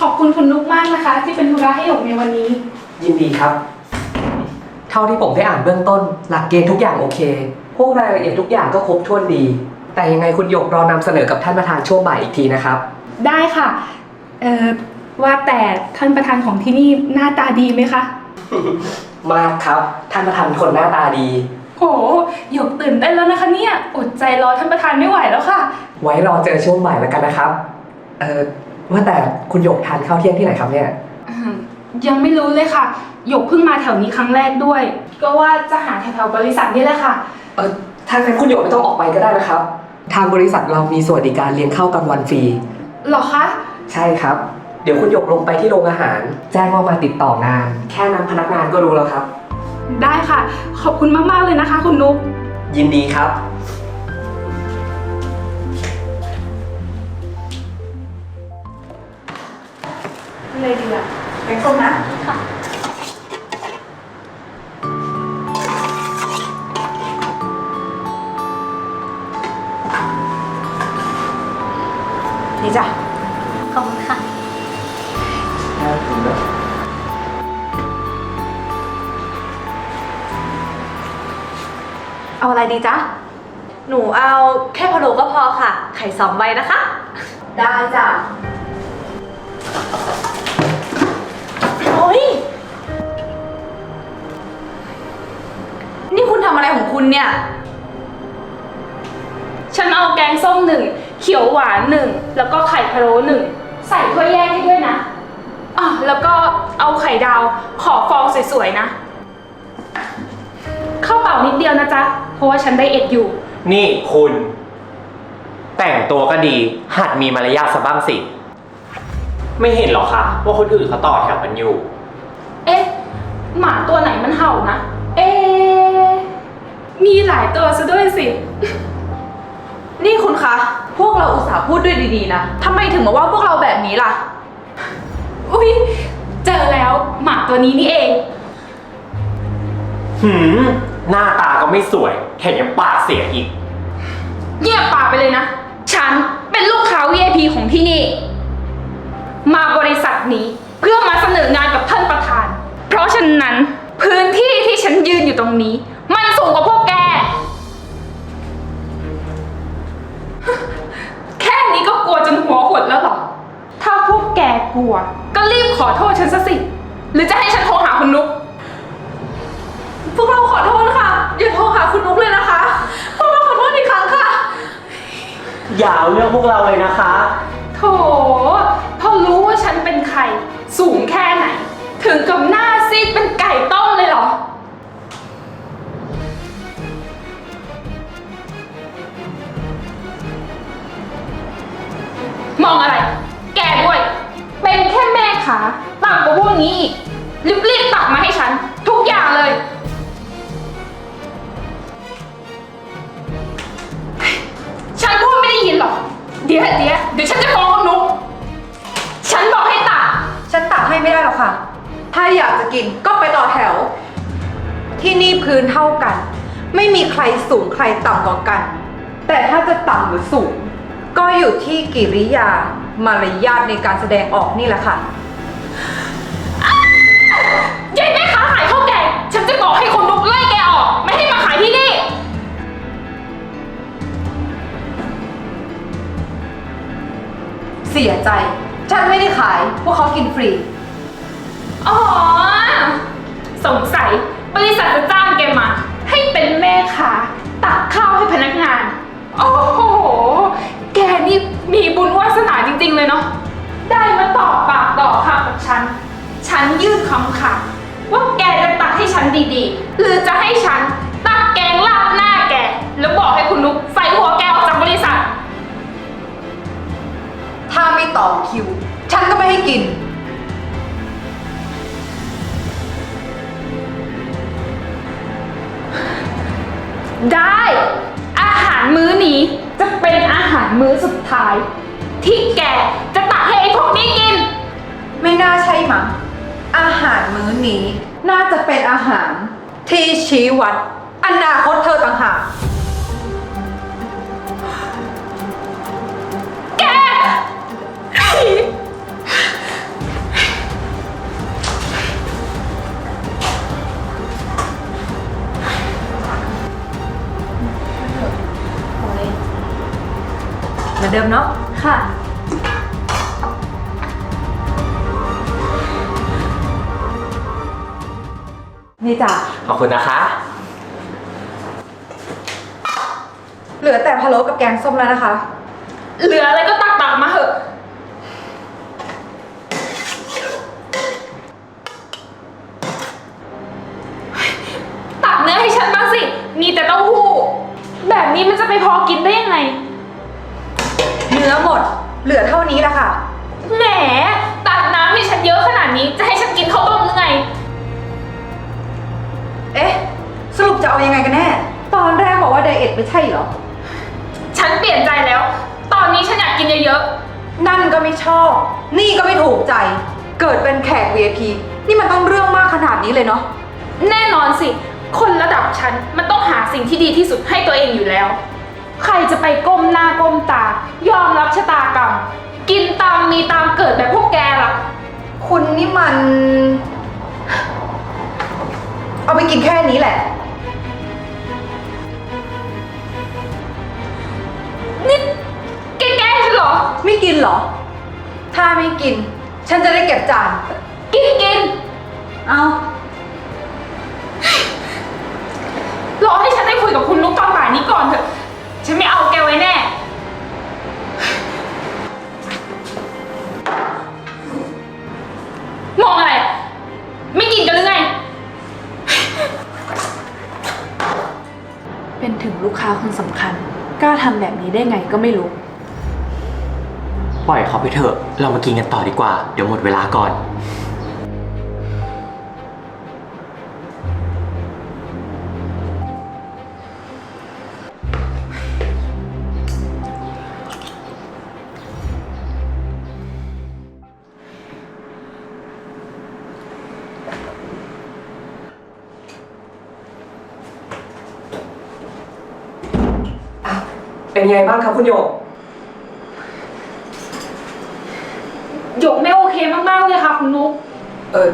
ขอบคุณคุณนุกมากนะคะ ที่เป็นธุระให้หยกในวันนี้ ยินดีครับ เท่าที่ผมได้อ่านเบื้องต้น หลักเกณฑ์ทุกอย่างโอเค พวกรายละเอียดทุกอย่างก็ครบถ้วนดี แต่ยังไงคุณหยกรอนำเสนอกับท่านประธานช่วงบ่ายอีกทีนะครับ ได้ค่ะ เอ่อ ว่าแต่ท่านประธานของที่นี่หน้าตาดีไหมคะ มากครับ ท่านประธานเป็นคนหน้าตาดี โหหยกตื่นเต้นแล้วนะคะเนี่ย อดใจรอท่านประธานไม่ไหวแล้วค่ะ ไว้รอเจอช่วงบ่ายแล้วกันนะครับ เออ ว่าแต่คุณหยกทานข้าวเที่ยงที่ไหนครับเนี่ย อืมยังไม่รู้เลยค่ะ หยกเพิ่งมาแถวนี้ครั้งแรกด้วย ก็ว่าจะหาแถวๆบริษัทนี่แหละค่ะ เออถ้างั้นคุณหยกไม่ต้องออกไปก็ได้นะครับ ทางบริษัทเรามีสวัสดิการเลี้ยงข้าวกลางวันฟรี หรอคะ ใช่ครับ เดี๋ยวคุณหยกลงไปที่โรงอาหาร แจ้งว่ามาติดต่องาน แค่นั้นพนักงานก็รู้แล้วครับ ได้ค่ะ ขอบคุณมากๆเลยนะคะ คุณนุกยินดีครับ เลยดีอะแกงส้มนะค่ะนี่จ้ะขอบคุณค่ะเอาอะไรดีจ๊ะ หนูเอาแค่พะโล้ก็พอค่ะ ไข่สองใบนะคะ ได้จ้ะ นี่คุณทำอะไรของคุณเนี่ย ฉันเอาแกงส้มหนึ่งเขียวหวานหนึ่งแล้วก็ไข่พะโล้หนึ่งใส่ถ้วยแยกให้ด้วยนะอะแล้วก็เอาไข่ดาวขอฟองสวยๆนะข้าวเปล่านิดเดียวนะจ๊ะ เพราะว่าฉันได้เอ็ดอยู่ นี่คุณ แต่งตัวก็ดีหัดมีมารยาทสะบ้างสิ ไม่เห็นหรอคะว่าคนอื่นเขาต่อแถวกันอยู่ เอ๊ะ หมาตัวไหนมันเห่านะเอ๊ะ มีหลายตัวซะด้วยสิ นี่คุณคะ พวกเราอุตส่าห์พูดด้วยดีๆนะทำไมถึงมาว่าพวกเราแบบนี้ล่ะ อุ้ยเจอแล้วหมาตัวนี้นี่เอง หืม หน้าตาก็ไม่สวยแถมยังปากเสียอีก เงียบปากไปเลยนะ ฉันเป็นลูกค้า VIP ของที่นี่ มาบริษัทนี้เพื่อมาเสนองานกับท่านประธาน เพราะฉะนั้นพื้นที่ที่ฉันยืนอยู่ตรงนี้ มันสูงกว่าพวก กแกกลัว ก็รีบขอโทษฉันซะสิ หรือจะให้ฉันโทรหาคุณนุ๊กพวกเราขอโทษค่ะ อย่าโทรหาคุณนุ๊กเลยนะคะ พวกเราขอโทษอีกครั้งค่ะ อย่าเอาเรื่องพวกเราเลยนะคะ โถพอรู้ว่าฉันเป็นใคร สูงแค่ไหน ถึงกับหน้าซีดเป็นไก่ต้มเลยเหรอ ต่ำกว่าพวกนี้อีกรีบๆตักมาให้ฉัน ทุกอย่างเลย ฉันพูดไม่ได้ยินหรอก เดี๋ยวเดี๋ยวเดี๋ยวฉันจะฟ้องคุณนุ๊กฉันบอกให้ตัก ฉันตักให้ไม่ได้หรอกค่ะ ถ้าอยากจะกินก็ไปต่อแถว ที่นี่พื้นเท่ากัน ไม่มีใครสูงใครต่ำกว่ากัน แต่ถ้าจะต่ำหรือสูง ก็อยู่ที่กิริยามารยาทในการแสดงออกนี่แหละค่ะ เสียใจ ฉันไม่ได้ขาย พวกเขากินฟรี อ๋อ สงสัยบริษัทจะจ้างแกมา ให้เป็นแม่ค้าตักข้าวให้พนักงาน โอ้โห แกนี่มีบุญวาสนาจริง ๆ เลยเนาะ ได้มาต่อปากต่อคำกับฉัน ฉันยื่นคำขาดว่าแกจะตักให้ฉันดีๆ หรือจะให้ฉันตักแกงลาดหน้าแก แล้วบอกให้ อนเดิมเนาะ ค่ะ นี่จ้ะ ขอบคุณนะคะ เหลือแต่พะโล้กับแกงส้มแล้วนะคะ เหลืออะไรก็ตักตักๆมาเถอะ ตักเนื้อให้ฉันบ้างสิ มีแต่เต้าหู้ แบบนี้มันจะไปพอกินได้ยังไง เนื้อหมด เหลือเท่านี้แหละค่ะ แหมตักน้ำให้ฉันเยอะขนาดนี้ จะให้ฉันกินข้าวต้มหรือไง เอ๊ะ สรุปจะเอายังไงกันแน่ ตอนแรกบอกว่าไดเอทไม่ใช่เหรอ ฉันเปลี่ยนใจแล้ว ตอนนี้ฉันอยากกินเยอะนั่นก็ไม่ชอบ นี่ก็ไม่ถูกใจ เกิดเป็นแขก VIP นี่มันต้องเรื่องมากขนาดนี้เลยเนาะ ๆ แน่นอนสิ คนระดับฉันมันต้องหาสิ่งที่ดีที่สุดให้ตัวเองอยู่แล้ว ใครจะไปก้มหน้าก้มตา ยอมรับชะตากรรม กินตามมีตามเกิดแบบพวกแกล่ะ คุณนี่มัน เอาไปกินแค่นี้แหละ นี่แกแกล้งฉันเหรอ ไม่กินเหรอ ถ้าไม่กิน ฉันจะได้เก็บจาน กินกินเอารอให้ฉันได้คุยกับคุณนุ๊กตอนบ่ายนี้ก่อนเถอะ ฉันไม่เอาแกไว้แน่ มองอะไร ไม่กินกันหรือไง เป็นถึงลูกค้าคนสำคัญ กล้าทำแบบนี้ได้ไงก็ไม่รู้ ปล่อยเขาไปเถอะ เรามากินกันต่อดีกว่า เดี๋ยวหมดเวลาก่อน เป็นไงบ้างครับคุณหยก หยกไม่โอเคมากๆเลยค่ะคุณนุ๊ก เออ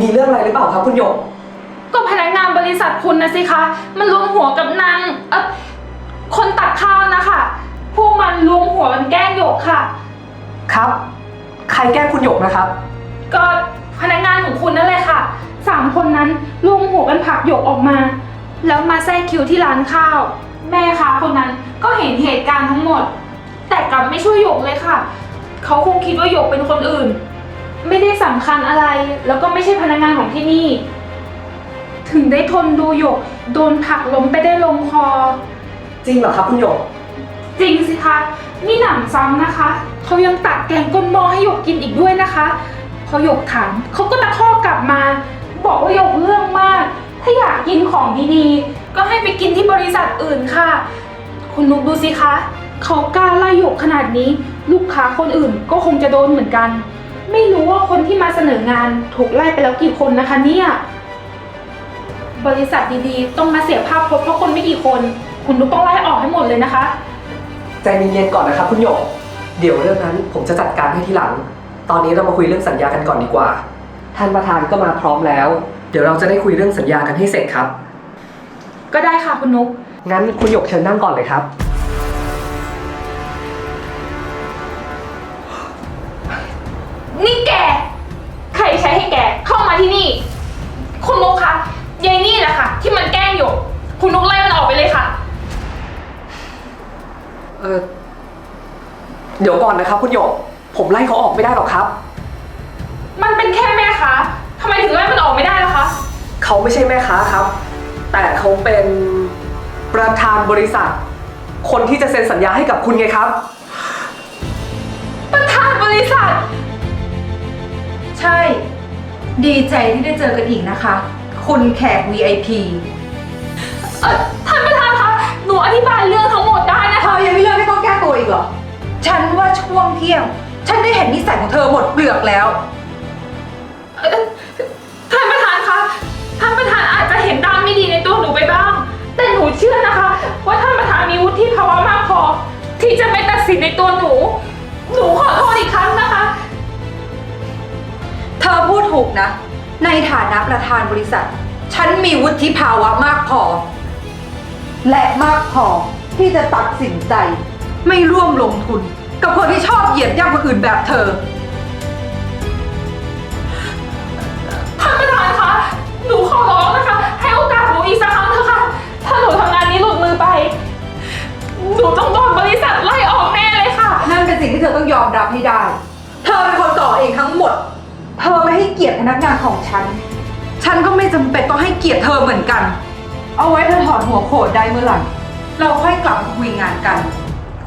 มีเรื่องอะไรหรือเปล่าครับคุณหยก ก็พนักงานบริษัทคุณนะสิคะ มันรวมหัวกับนางเออคนตักข้าวนะคะ พวกมันรวมหัวกันแกล้งหยกค่ะ ครับ ใครแกล้งคุณหยกนะครับ ก็พนักงานของคุณนั่นแหละค่ะ สามคนนั้นรวมหัวกันผลักหยกออกมา แล้วมาแทรกคิวที่ร้านข้าว แม่ค้าคนนั้นก็เห็นเหตุการณ์ทั้งหมด แต่กลับไม่ช่วยหยกเลยค่ะ เขาคงคิดว่าหยกเป็นคนอื่น ไม่ได้สำคัญอะไรแล้วก็ไม่ใช่พนักงานของที่นี่ ถึงได้ทนดูหยก โดนผลักล้มไปได้ลงคอ จริงเหรอครับคุณหยก จริงสิคะนี่หนำซ้ำนะคะ เขายังตักแกงก้นหม้อให้หยกกินอีกด้วยนะคะพอหยกถามเขาก็ตะคอกกลับมา บอกว่าหยกเรื่องมาก ถ้าอยากกินของดีๆ ก็ให้ไปกินที่บริษัทอื่นค่ะ คุณนุกดูสิคะ เขากล้าไล่หยกขนาดนี้ ลูกค้าคนอื่นก็คงจะโดนเหมือนกัน ไม่รู้ว่าคนที่มาเสนองานถูกไล่ไปแล้วกี่คนนะคะเนี่ย บริษัทดีๆ ต้องมาเสียภาพพจน์เพราะคนไม่กี่คน คุณนุกต้องไล่ออกให้หมดเลยนะคะ ใจเย็นๆก่อนนะครับคุณหยก เดี๋ยวเรื่องนั้นผมจะจัดการให้ทีหลัง ตอนนี้เรามาคุยเรื่องสัญญากันก่อนดีกว่า ท่านประธานก็มาพร้อมแล้ว เดี๋ยวเราจะได้คุยเรื่องสัญญากันให้เสร็จครับ ก็ได้ค่ะคุณนุกงั้นคุณหยกเชิญนั่งก่อนเลยครับ นี่แก ใครใช้ให้แกเข้ามาที่นี่ คุณนุกคะยายนี่แหละค่ะ ที่มันแกล้งหยก คุณนุกไล่มันออกไปเลยค่ะ เออเดี๋ยวก่อนนะครับ คุณหยก ผมไล่เขาออกไม่ได้หรอกครับ มันเป็นแค่แม่ค้าทำไมถึงไล่มันออกไม่ได้ล่ะคะ เขาไม่ใช่แม่ค้าครับ แต่เขาเป็นประธานบริษัท คนที่จะเซ็นสัญญาให้กับคุณไงครับ ประธานบริษัท ใช่ ดีใจที่ได้เจอกันอีกนะคะ คุณแขก VIP เอ่อท่านประธานคะ หนูอธิบายเรื่องทั้งหมดได้นะเธคะ อยังไม่เลิกให้ต้องแก้ตัวอีกเหรอ ฉันว่าช่วงเที่ยง ฉันได้เห็นนิสัยของเธอหมดเปลือกแล้วเอ่อท่านประธานคะ ท่านประธานอาจจะเห็นด้าน ไม่ดีในตัวหนูไปบ้าง แต่หนูเชื่อนะคะ ว่าท่านประธานมีวุฒิภาวะมากพอ ที่จะไม่ตัดสินในตัวหนู หนูขอโทษอีกครั้งนะคะ เธอพูดถูกนะ ในฐานะประธานบริษัท ฉันมีวุฒิภาวะมากพอ และมากพอที่จะตัดสินใจ ไม่ร่วมลงทุน กับคนที่ชอบเหยียดย่ำคนอื่นแบบเธอ ท่านประธานคะ หนูขอร้องนะคะ ให้โอกาสหนู อีกสักครั้งเถอะค่ะ ถ้าหนูทำงานนี้หลุดมือไป หนูต้องโดนบริษัทไล่ออกแน่เลยค่ะ นั่นเป็นสิ่งที่เธอต้องยอมรับให้ได้ เธอเป็นคนก่อเองทั้งหมด เธอไม่ให้เกียรติพนักงานของฉัน ฉันก็ไม่จำเป็นต้องให้เกียรติเธอเหมือนกัน เอาไว้เธอถอดหัวโขดได้เมื่อไหร่ เราค่อยกลับมาคุยงานกัน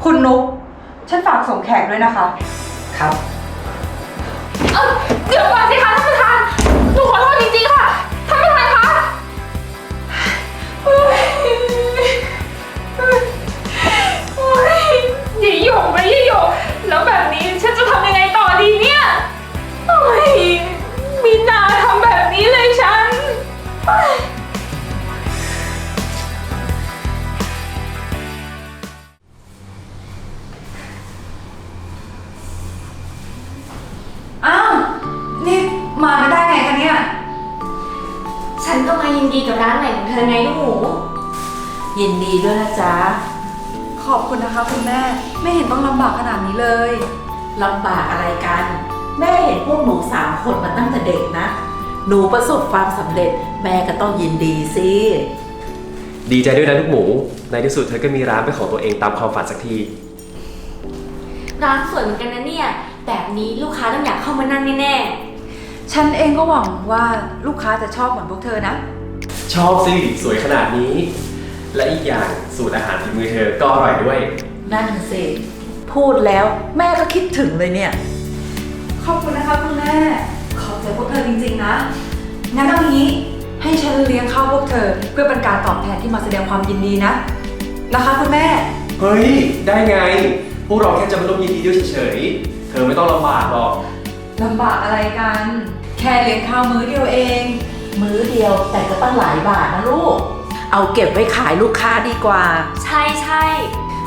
คุณนุ๊ก ฉันฝากส่งแขกด้วยนะคะ ครับ เออเดี๋ยวก่อนสิคะท่านประธาน หนูขอโทษ อย่าหยกนะอย่าหยกแล้วแบบนี้ฉันจะทำยังไงต่อดีเนี่ยเฮ้ยมีนาทำแบบนี้เลยฉันเฮ้ยอ้าว นี่มาไม่ได้ไงคะเนี่ย ฉันก็มายินดีกับร้านใหม่ของเธอไงลูกหมูยินดีด้วยนะจ๊ะ ขอบคุณนะคะคุณแม่ ไม่เห็นต้องลำบากขนาดนี้เลย ลำบากอะไรกัน แม่เห็นพวกหนูสามคนมาตั้งแต่เด็กนะ หนูประสบความสำเร็จ แม่ก็ต้องยินดีสิ ดีใจด้วยนะลูกหมู ในที่สุดเธอก็มีร้านเป็นของตัวเองตามความฝันสักที ร้านสวยเหมือนกันนะเนี่ย แบบนี้ลูกค้าต้องอยากเข้ามานั่งแน่ฉันเองก็หวังว่าลูกค้าจะชอบเหมือนพวกเธอนะ ชอบสิ สวยขนาดนี้ และอีกอย่างสูตรอาหารฝีมือเธอก็อร่อยด้วย นั่นสิ พูดแล้วแม่ก็คิดถึงเลยเนี่ย ขอบคุณนะคะคุณแม่ ขอบใจพวกเธอจริงๆนะ งั้นเอางี้ให้ฉันเลี้ยงข้าวพวกเธอ เพื่อเป็นการตอบแทนที่มาแสดงความยินดีนะ นะคะคุณแม่ เฮ้ย ได้ไง พวกเราแค่จะมาร่วมยินดีด้วยเฉยๆ เธอไม่ต้องลำบากหรอก ลำบากอะไรกัน แค่เลี้ยงข้าวมื้อเดียวเอง มื้อเดียวแต่ก็ตั้งหลายบาทนะลูก เอาเก็บไว้ขายลูกค้าดีกว่าๆใช่ใช่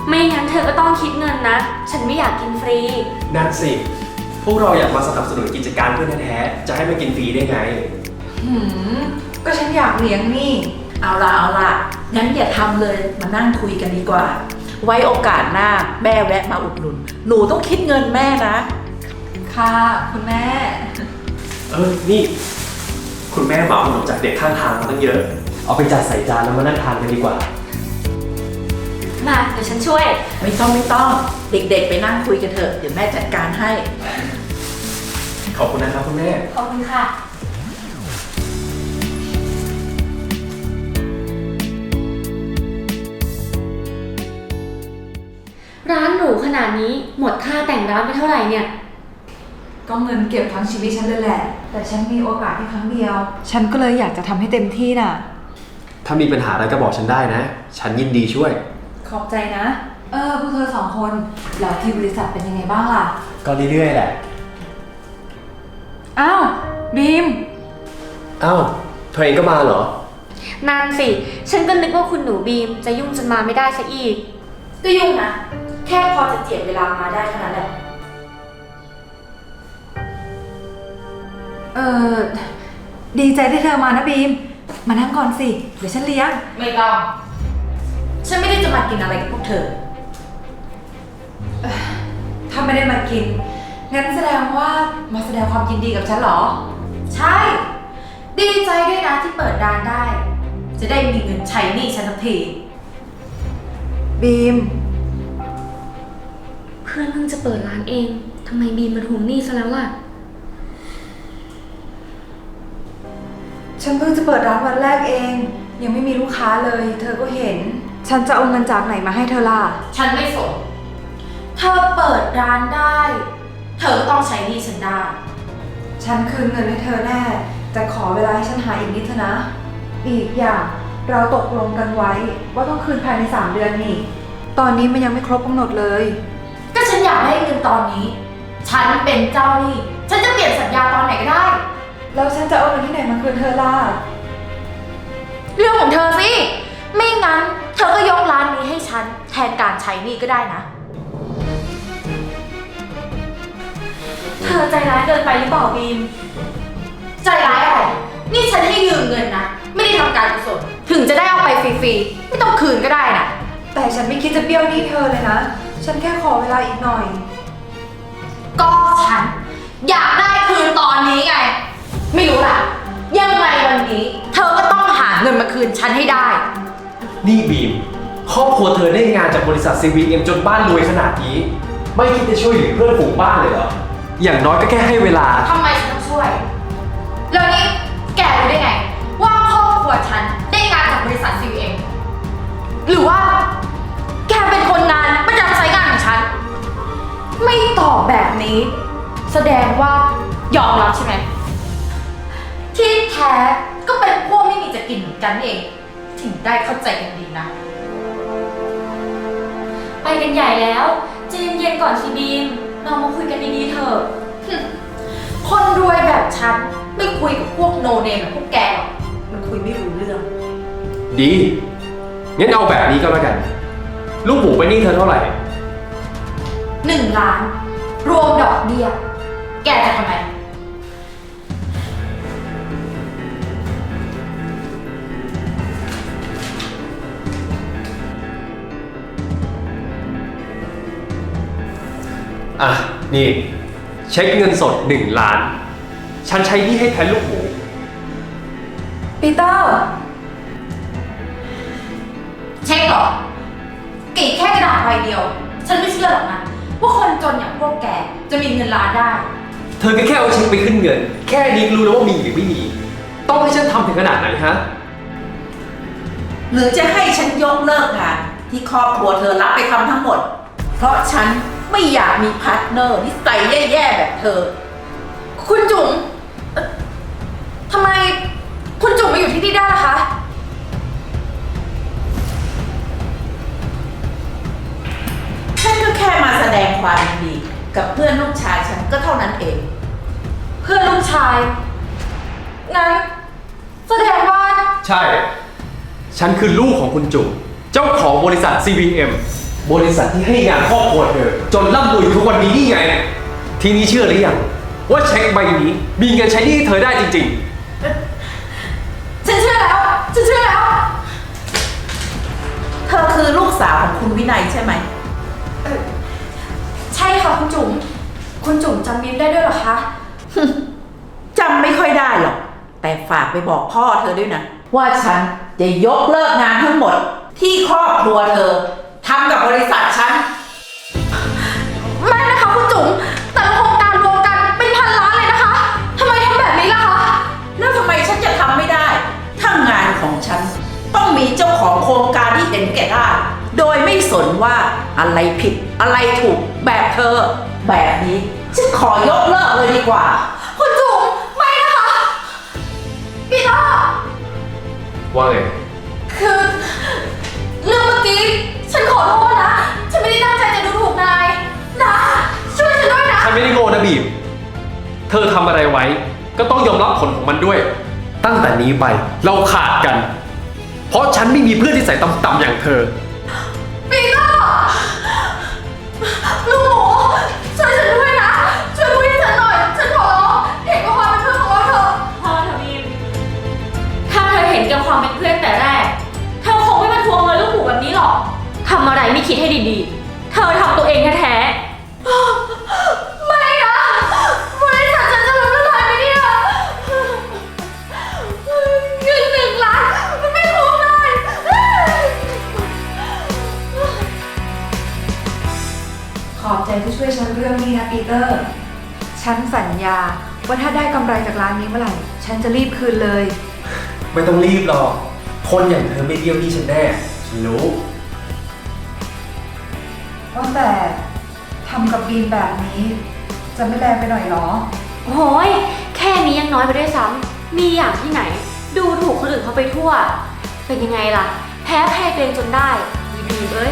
ไม่งั้นเธอก็ต้องคิดเงินนะ ฉันไม่อยากกินฟรี นั่นสิ พวกเราอยากมาสนับสนุนกิจการเพื่อนแท้ๆจะให้มากินฟรีได้ไง หืม ก็ฉันอยากเลี้ยงนี่ เอาละเอาละงั้นอย่าทำเลยมานั่งคุยกันดีกว่า ไว้โอกาสหน้าแม่แวะมาอุดหนุน หนูต้องคิดเงินแม่นะ ค่ะ คุณแม่ เออ นี่ คุณแม่เหมาขนมจากเด็กข้างทางมาตั้งเยอะ เอาไปจัดใส่จานแล้วมานั่งทานกันดีกว่า มาเดี๋ยวฉันช่วย ไม่ต้องไม่ต้อง เด็กๆ ไปนั่งคุยกันเถอะ เดี๋ยวแม่จัดการให้ ขอบคุณนะครับคุณแม่ ขอบคุณค่ะ ร้านหรูขนาดนี้หมดค่าแต่งร้านไปเท่าไหร่เนี่ย ก็เงินเก็บทั้งชีวิตฉันเลยแหละ แต่ฉันมีโอกาสแค่ครั้งเดียว ฉันก็เลยอยากจะทำให้เต็มที่น่ะ ถ้ามีปัญหาอะไรก็บอกฉันได้นะ ฉันยินดีช่วย ขอบใจนะ เออพวกเธอสองคนแล้วที่บริษัทเป็นยังไงบ้างล่ะ ก็เรื่อยๆแหละ อ้าวบีม อ้าวเธอเองก็มาเหรอ นานสิ ฉันก็นึกว่าคุณหนูบีมจะยุ่งจนมาไม่ได้ซะอีก ก็ยุ่งนะ แค่พอจะเจียดเวลามาได้เท่านั้นแหละ เออดีใจที่เธอมานะบีม มานั่งก่อนสิ เดี๋ยวฉันเลี้ยง ไม่ต้อง ฉันไม่ได้จะมากินอะไรกับพวกเธอถ้าไม่ได้มากิน งั้นแสดงว่ามาแสดงความยินดีกับฉันเหรอ ใช่ ดีใจด้วยนะที่เปิดร้านได้ จะได้มีเงินใช้หนี้ฉันสักที บีม เพื่อนเพิ่งจะเปิดร้านเอง ทำไมบีมมาทวงหนี้ซะแล้วล่ะ ฉันเพิ่งจะเปิดร้านวันแรกเอง ยังไม่มีลูกค้าเลย เธอก็เห็น ฉันจะเอาเงินจากไหนมาให้เธอล่ะ ฉันไม่สนเธอเปิดร้านได้ เธอก็ต้องใช้หนี้ฉันได้ ฉันคืนเงินให้เธอแน่ แต่ขอเวลาให้ฉันหาอีกนิดเถอะนะ อีกอย่างเราตกลงกันไว้ ว่าต้องคืนภายใน 3 เดือนนี่ ตอนนี้มันยังไม่ครบกำหนดเลย ก็ฉันอยากได้เงินตอนนี้ ฉันเป็นเจ้าหนี้ ฉันจะเปลี่ยนสัญญาตอนไหนก็ได้ แล้วฉันจะเอาเงินที่ไหนมาคืนเธอล่ะ เรื่องของเธอสิ ไม่งั้น เธอก็ยกร้านนี้ให้ฉัน แทนการใช้หนี้ก็ได้นะ เธอใจร้ายเกินไปหรือเปล่าบีม ใจร้ายอะไร นี่ฉันให้ยืมเงินนะ ไม่ได้ทำการกุศล ถึงจะได้เอาไปฟรีๆ ไม่ต้องคืนก็ได้นะ แต่ฉันไม่คิดจะเบี้ยวหนี้เธอเลยนะ ฉันแค่ขอเวลาอีกหน่อย ก็ฉัน อยากได้คืนตอนนี้ไง ไม่รู้ล่ะ ยังไงวันนี้ เธอก็ต้องหาเงินมาคืนฉันให้ได้ นี่บีม ครอบครัวเธอได้งานจากบริษัท CVM จนบ้านรวยขนาดนี้ ไม่คิดจะช่วยเหลือเพื่อนฝูงบ้านเลยเหรอ อย่างน้อยก็แค่ให้เวลา ทำไมฉันต้องช่วย แล้วนี่แกรู้ได้ไง ว่าครอบครัวฉันได้งานจากบริษัท CVM หรือว่า แกเป็นคนงานประจำสายงานของฉัน ไม่ตอบแบบนี้ แสดงว่า ที่แท้ก็เป็นพวกไม่มีจะกินเหมือนกันเอง ถึงได้เข้าใจกันดีนะ ไปกันใหญ่แล้วใจเย็นๆก่อนสิบีม เรามาคุยกันดีๆเถอะคนรวยแบบฉันไม่คุยกับพวกโนเนมแบบพวกแกหรอกมันคุยไม่รู้เรื่อง ดี งั้นเอาแบบนี้ก็แล้วกัน ลูกหมูไปนหนี่เธอเท่าไหร่ หนึ่งล้าน รวมดอกเบี้ย แกจะทำไม อะ นี่ เช็คเงินสด 1 ล้าน ฉันใช้หนี่ให้แทนลูกหมูปีเตอร์ เช็คเหรอกี่แค่กระดาษใบเดียว ฉันไม่เชื่อหรอกนะว่าคนจนอย่างพวกแกจะมีเงินล้านได้ เธอก็แค่เอาเช็คไปขึ้นเงิน แค่นี้ก็รู้แล้วว่ามีหรือไม่มี ต้องให้ฉันทำถึงขนาดไหนฮะ หรือจะให้ฉันยกเลิกงานที่ครอบครัวเธอรับไปทำทั้งหมด เพราะฉัน ไม่อยากมีพาร์ทเนอร์นิสัยแย่ๆแบบเธอ คุณจุ๋มเอ่อทำไมคุณจุ๋มมาอยู่ที่นี่ได้ล่ะคะ ฉันก็แค่มาแสดงความยินดี กับเพื่อนลูกชายฉันก็เท่านั้นเอง เพื่อนลูกชาย งั้น แสดงว่า ใช่ ฉันคือลูกของคุณจุ๋มเจ้าของบริษัท CVM บริษัทที่ให้งานครอบครัวเธอจนร่ำรวยอยู่ทุกวันนี้นี่ไง ทีนี้เชื่อหรือยังว่าเช็คใบนี้มีเงินใช้หนี้ให้เธอได้จริง ๆ ฉันเชื่อแล้ว ฉันเชื่อแล้ว เธอคือลูกสาวของคุณวินัยใช่ไหม ใช่ค่ะคุณจุ๋ม คุณจุ๋มจำมิมได้ด้วยเหรอคะ จำไม่ค่อยได้หรอก แต่ฝากไปบอกพ่อเธอด้วยนะ ว่าฉันจะยกเลิกงานทั้งหมดที่ครอบครัวเธอ ทำกับบริษัทฉัน ไม่นะคะคุณจุ๋มแต่ละโครงการรวมกันเป็นพันล้านเลยนะคะทำไมทำแบบนี้ล่ะคะแล้วทำไมฉันจะทำไม่ได้ ถ้างานของฉัน ต้องมีเจ้าของโครงการที่เห็นแก่ได้ โดยไม่สนว่าอะไรผิดอะไรถูกแบบเธอ แบบนี้ ฉันขอยกเลิกเลยดีกว่า คุณจุ๋มไม่นะคะปีเตอร์ว่าไง นี้ไป เราขาดกัน เพราะฉันไม่มีเพื่อนที่ใส่ต่ำๆอย่างเธอ ปีเตอร์ลูกหมูช่วยฉันด้วยนะ ช่วยพูดให้ฉันหน่อย ฉันขอร้องเห็นกับความเป็นเพื่อนของเราเถอะพอเถอะบีมถ้าเธอเห็นแกับความเป็นเพื่อนแต่แรก เธอคงไม่มาทวงเงินลูกหมูแบบนี้หรอกทำอะไรไม่คิดให้ดีๆ เธอทำตัวเองแท้ๆ รื่องนี้นะปีเตอร์ ฉันสัญญาว่าถ้าได้กำไรจากร้านนี้เมื่อไหร่ ฉันจะรีบคืนเลย ไม่ต้องรีบหรอก คนอย่างเธอไม่เบี้ยวหนี่ฉันแน่ ฉันรู้ ว่าแต่ทำกับบีมแบบนี้ จะไม่แรงไปหน่อยเหรอ โอ้ยแค่นี้ยังน้อยไปด้วยซ้ำ มีอย่างที่ไหน ดูถูกคนอื่นเขาไปทั่ว เป็นยังไงล่ะ แพ้แพ้ตัวเองจนได้ยีบีมเอ้ย